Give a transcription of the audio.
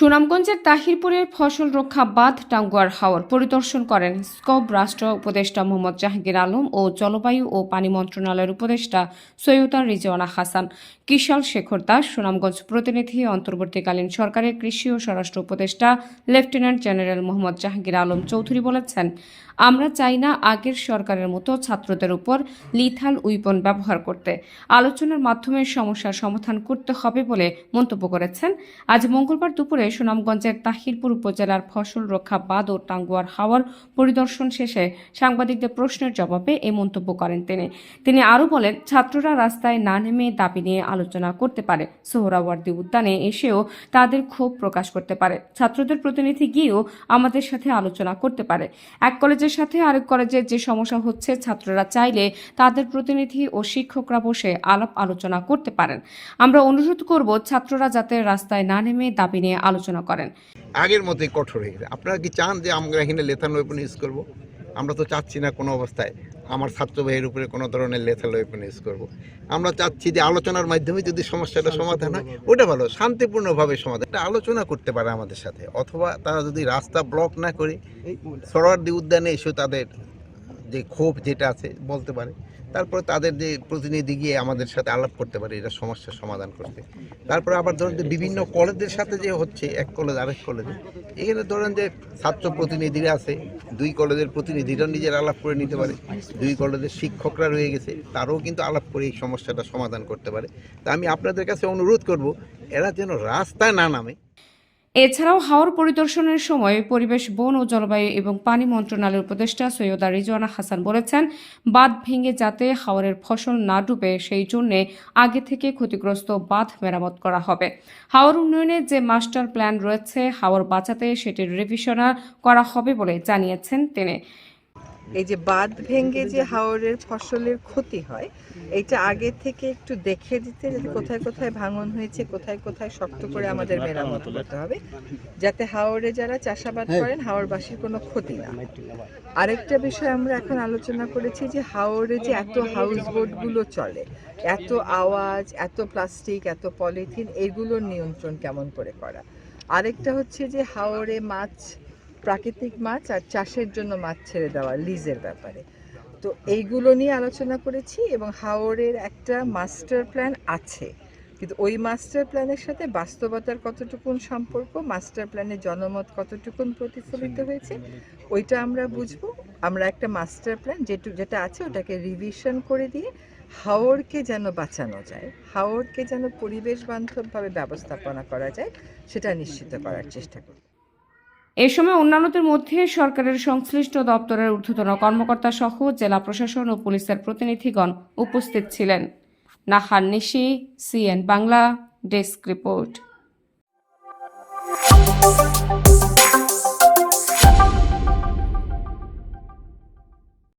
সুনামগঞ্জের তাহিরপুরের ফসল রক্ষা বাঁধ টাঙ্গুয়ার হাওর পরিদর্শন করেন স্কব রাষ্ট্র উপদেষ্টা মোহাম্মদ জাহাঙ্গীর আলম ও জলবায়ু ও পানি মন্ত্রণালয়ের উপদেষ্টা সৈয়দা রিজওয়ানা হাসান। কিশাল শেখর দাস, সুনামগঞ্জ প্রতিনিধি, অন্তর্বর্তীকালীন সরকারের কৃষি ও স্বরাষ্ট্র উপদেষ্টা, লেফটেন্যান্ট জেনারেল মোহাম্মদ জাহাঙ্গীর আলম চৌধুরী বলেছেন, আমরা চাই না আগের সরকারের মতো ছাত্রদের উপর লিথাল উইপন ব্যবহার করতে। আলোচনার মাধ্যমে সমস্যার সমাধান করতে হবে বলে মন্তব্য করেছেন। আজ মঙ্গলবার দুপুরে সুনামগঞ্জের তাহিরপুর উপজেলার ফসল রক্ষা বাঁধ ও টাঙ্গুয়ার হাওয়ার পরিদর্শন শেষে সাংবাদিকদের প্রশ্নের জবাবে এই মন্তব্য করেন তিনি। তিনি আরও বলেন, ছাত্ররা রাস্তায় না নেমে দাবি নিয়ে আলোচনা করতে পারে। সোহরাওয়ার্দী উদ্যানে এসেও তাদের ক্ষোভ প্রকাশ করতে পারে। ছাত্রদের প্রতিনিধি গিয়েও আমাদের সাথে আলোচনা করতে পারে। এক কলেজের সাথে আরেক কলেজের যে সমস্যা হচ্ছে, ছাত্ররা চাইলে তাদের প্রতিনিধি ও শিক্ষকরা বসে আলাপ আলোচনা করতে পারেন। আমরা অনুরোধ করব, ছাত্ররা যাতে রাস্তায় না নেমে দাবি নিয়ে আলোচনা করেন। আগের মতোই কঠোর হয়ে গেছে। আপনারা কি চান যে আমরা এখানে লেথাল ওয়েপন ইউজ করব? আমরা তো চাচ্ছি না কোনো অবস্থায় আমার ছাত্র ভাইয়ের উপরে কোনো ধরনের লেথাল ওয়েপন ইউজ করব। আমরা চাচ্ছি যে আলোচনার মাধ্যমে যদি সমস্যাটা সমাধান হয়, ওটা ভালো, শান্তিপূর্ণভাবে সমাধান। একটা আলোচনা করতে পারে আমাদের সাথে। অথবা তারা যদি রাস্তা ব্লক না করে সরোয়ার্দী উদ্যানে এসে তাদের যে ক্ষোভ যেটা আছে, বলতে পারে। তারপরে তাদের যে প্রতিনিধি গিয়ে আমাদের সাথে আলাপ করতে পারে এটা সমস্যার সমাধান করতে। তারপরে আবার ধরেন যে বিভিন্ন কলেজের সাথে যে হচ্ছে, এক কলেজ আরেক কলেজে, এখানে ধরেন যে ছাত্র প্রতিনিধিরা আছে, দুই কলেজের প্রতিনিধিরা নিজের আলাপ করে নিতে পারে। দুই কলেজের শিক্ষকরা রয়ে গেছে, তারাও কিন্তু আলাপ করে এই সমস্যাটা সমাধান করতে পারে। তা আমি আপনাদের কাছে অনুরোধ করব, এরা যেন রাস্তায় না নামে এছাড়াও হাওর পরিদর্শনের সময় পরিবেশ, বন ও জলবায়ু এবং পানি মন্ত্রণালয়ের উপদেষ্টা সৈয়দা রিজওয়ানা হাসান বলেছেন, বাঁধ ভেঙে যাতে হাওরের ফসল না ডুবে, সেই জন্য আগে থেকে ক্ষতিগ্রস্ত বাঁধ মেরামত করা হবে। হাওর উন্নয়নে যে মাস্টার প্ল্যান রয়েছে, হাওর বাঁচাতে সেটির রিভিশনার করা হবে বলে জানিয়েছেন তিনি। এই যে বাঁধ ভেঙে যে হাওরের ফসলের ক্ষতি হয় এটা আগে থেকে একটু দেখে দিতে যাতে কোথায় কোথায় ভাঙন হয়েছে কোথায় কোথায় শক্ত করে আমাদের মেরামত করতে হবে যাতে হাওরে যারা চাষাবাদ করেন হাওরবাসীর কোনো ক্ষতি না আরেকটা বিষয় আমরা এখন আলোচনা করেছি যে হাওরে যে এত হাউস বোটগুলো চলে এত আওয়াজ এত প্লাস্টিক এত পলিথিন এগুলোর নিয়ন্ত্রণ কেমন করে করা? আরেকটা হচ্ছে যে হাওরে মাছ প্রাকৃতিক মাছ আর চাষের জন্য মাছ ছেড়ে দেওয়া লিজের ব্যাপারে। তো এইগুলো নিয়ে আলোচনা করেছি এবং হাওরের একটা মাস্টার প্ল্যান আছে। কিন্তু ওই মাস্টার প্ল্যানের সাথে বাস্তবতার কতটুকুন সম্পর্ক মাস্টার প্ল্যানে জনমত কতটুকুন প্রতিফলিত হয়েছে ওইটা আমরা বুঝব। আমরা একটা মাস্টার প্ল্যান যেটু যেটা আছে ওটাকে রিভিশন করে দিয়ে হাওরকে যেন বাঁচানো যায় হাওরকে যেন পরিবেশ বান্ধবভাবে ব্যবস্থাপনা করা যায় সেটা নিশ্চিত করার চেষ্টা করব। এ সময় অন্যান্যদের মধ্যে সরকারের সংশ্লিষ্ট দপ্তরের ঊর্ধ্বতন কর্মকর্তা সহ জেলা প্রশাসন ও পুলিশের প্রতিনিধিগণ উপস্থিত ছিলেন। Nahar Nishi, CN Bangla, desk report.